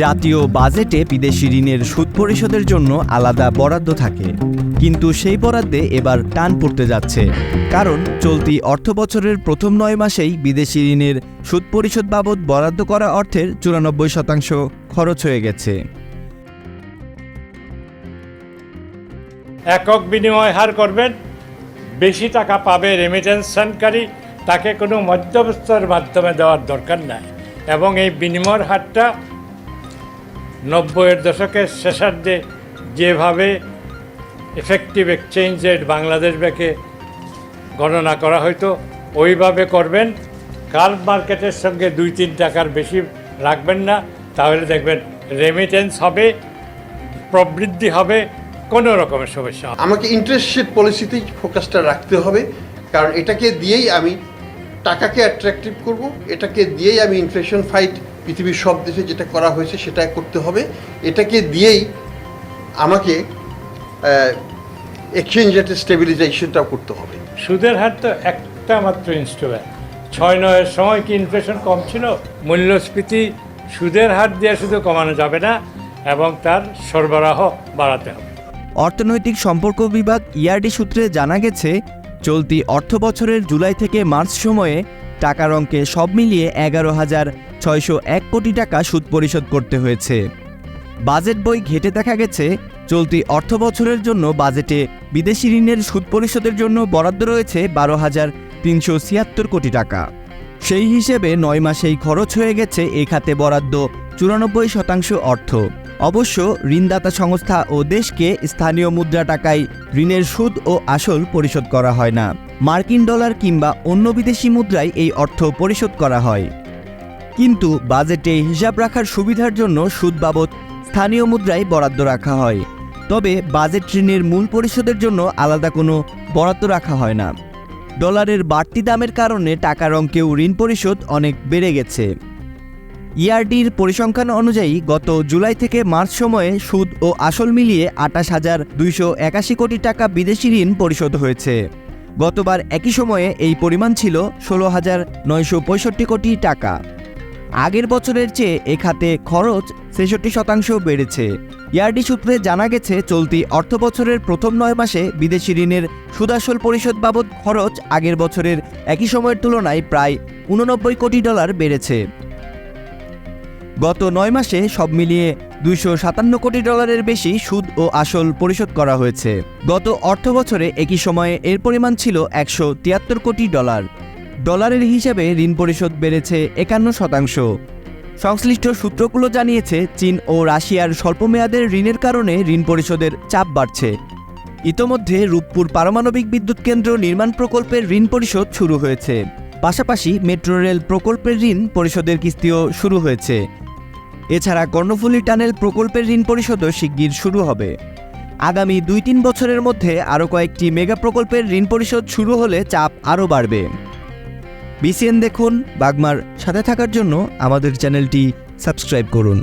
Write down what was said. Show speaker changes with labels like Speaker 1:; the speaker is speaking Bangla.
Speaker 1: জাতীয় বাজেটে বিদেশি ঋণের সুদ পরিশোধের জন্য আলাদা বরাদ্দ থাকে। কিন্তু সেই বরাদ্দে এবার টান পড়তে যাচ্ছে। কারণ চলতি অর্থ বছরের প্রথম নয় মাসেই বিদেশি ঋণের সুদ পরিশোধ বাবদ বরাদ্দ করা অর্থের চুরানব্বই শতাংশ খরচ হয়ে গেছে।
Speaker 2: একক বিনিময় হার করবেন, বেশি টাকা পাবে রেমিটেন্স রেমিটেন্সনকারী তাকে কোনো মধ্যবস্থার মাধ্যমে দেওয়ার দরকার নাই। এবং এই বিনিময়ের হারটা নব্বইয়ের দশকের শেষার্ধে যেভাবে এফেক্টিভ এক্সচেঞ্জ রেট বাংলাদেশ ব্যাংকে গণনা করা হয়তো ওইভাবে করবেন। কাল মার্কেটের সঙ্গে দুই তিন টাকার বেশি রাখবেন না। তাহলে দেখবেন রেমিটেন্স হবে, প্রবৃদ্ধি হবে, কোনো রকমের সমস্যা
Speaker 3: আমাকে ইন্টারেস্ট রেট পলিসিতেই ফোকাসটা রাখতে হবে, কারণ এটাকে দিয়েই আমি টাকাকে অ্যাট্রাকটিভ করব, এটাকে দিয়েই আমি ইনফ্লেশন ফাইট পৃথিবীর সব দেশে যেটা করা হয়েছে সেটা করতে হবে। এটাকে দিয়েই আমাকে এক্সচেঞ্জ রেটের স্টেবিলাইজেশনটাও করতে হবে।
Speaker 2: সুদের হার তো একটা মাত্র ইনস্ট্রুমেন্ট ছয় নয়ের সময় কি ইনফ্লেশন কম ছিল? মূল্যস্ফীতি সুদের হার দিয়ে শুধু কমানো যাবে না এবং তার সরবরাহ বাড়াতে হবে।
Speaker 1: অর্থনৈতিক সম্পর্ক বিভাগ ইআরডি সূত্রে জানা গেছে চলতি অর্থ বছরের জুলাই থেকে মার্চ সময়ে টাকার অঙ্কে সব মিলিয়ে এগারো হাজার ছয়শো এক কোটি টাকা সুদ পরিশোধ করতে হয়েছে। বাজেট বই ঘেটে দেখা গেছে, চলতি অর্থ বছরের জন্য বাজেটে বিদেশি ঋণের সুদ পরিশোধের জন্য বরাদ্দ রয়েছে বারো হাজার তিনশো ছিয়াত্তর কোটি টাকা। সেই হিসেবে নয় মাসেই খরচ হয়ে গেছে এ খাতে বরাদ্দ চুরানব্বই শতাংশ অর্থ। অবশ্য ঋণদাতা সংস্থা ও দেশকে স্থানীয় মুদ্রা টাকায় ঋণের সুদ ও আসল পরিশোধ করা হয় না। মার্কিন ডলার কিংবা অন্য বিদেশি মুদ্রায় এই অর্থ পরিশোধ করা হয়। কিন্তু বাজেটে হিসাব রাখার সুবিধার জন্য সুদ বাবদ স্থানীয় মুদ্রায় বরাদ্দ রাখা হয়। তবে বাজেট ঋণের মূল পরিশোধের জন্য আলাদা কোনো বরাদ্দ রাখা হয় না। ডলারের বাড়তি দামের কারণে টাকার অঙ্কেও ঋণ পরিশোধ অনেক বেড়ে গেছে। ইআরডির পরিসংখ্যান অনুযায়ী গত জুলাই থেকে মার্চ সময়ে সুদ ও আসল মিলিয়ে আটাশ হাজার দুইশো একাশি কোটি টাকা বিদেশি ঋণ পরিশোধ হয়েছে। গতবার একই সময়ে এই পরিমাণ ছিল ষোলো হাজার নয়শো পঁয়ষট্টি কোটি টাকা। আগের বছরের চেয়ে এ খাতে খরচ ছেষট্টি শতাংশ বেড়েছে। ইয়ারডি সূত্রে জানা গেছে, চলতি অর্থ বছরের প্রথম নয় মাসে বিদেশি ঋণের সুদাসল পরিশোধ বাবদ খরচ আগের বছরের একই সময়ের তুলনায় প্রায় উননব্বই কোটি ডলার বেড়েছে। গত নয় মাসে সব মিলিয়ে দুইশো সাতান্ন কোটি ডলারের বেশি সুদ ও আসল পরিশোধ করা হয়েছে। গত অর্থ বছরে একই সময়ে এর পরিমাণ ছিল একশো তিয়াত্তর কোটি ডলার। ডলারের হিসাবে ঋণ পরিশোধ বেড়েছে একান্ন শতাংশ। সংশ্লিষ্ট সূত্রগুলো জানিয়েছে, চীন ও রাশিয়ার স্বল্পমেয়াদের ঋণের কারণে ঋণ পরিশোধের চাপ বাড়ছে। ইতোমধ্যে রূপপুর পারমাণবিক বিদ্যুৎ কেন্দ্র নির্মাণ প্রকল্পের ঋণ পরিশোধ শুরু হয়েছে। পাশাপাশি মেট্রো রেল প্রকল্পের ঋণ পরিশোধের কিস্তিও শুরু হয়েছে। এছাড়া কর্ণফুলী টানেল প্রকল্পের ঋণ পরিশোধও শিগগির শুরু হবে। আগামী দুই তিন বছরের মধ্যে আরও কয়েকটি মেগা প্রকল্পের ঋণ পরিশোধ শুরু হলে চাপ আরও বাড়বে। বিসিএন দেখুন, বাগমার সাথে থাকার জন্য আমাদের চ্যানেলটি সাবস্ক্রাইব করুন।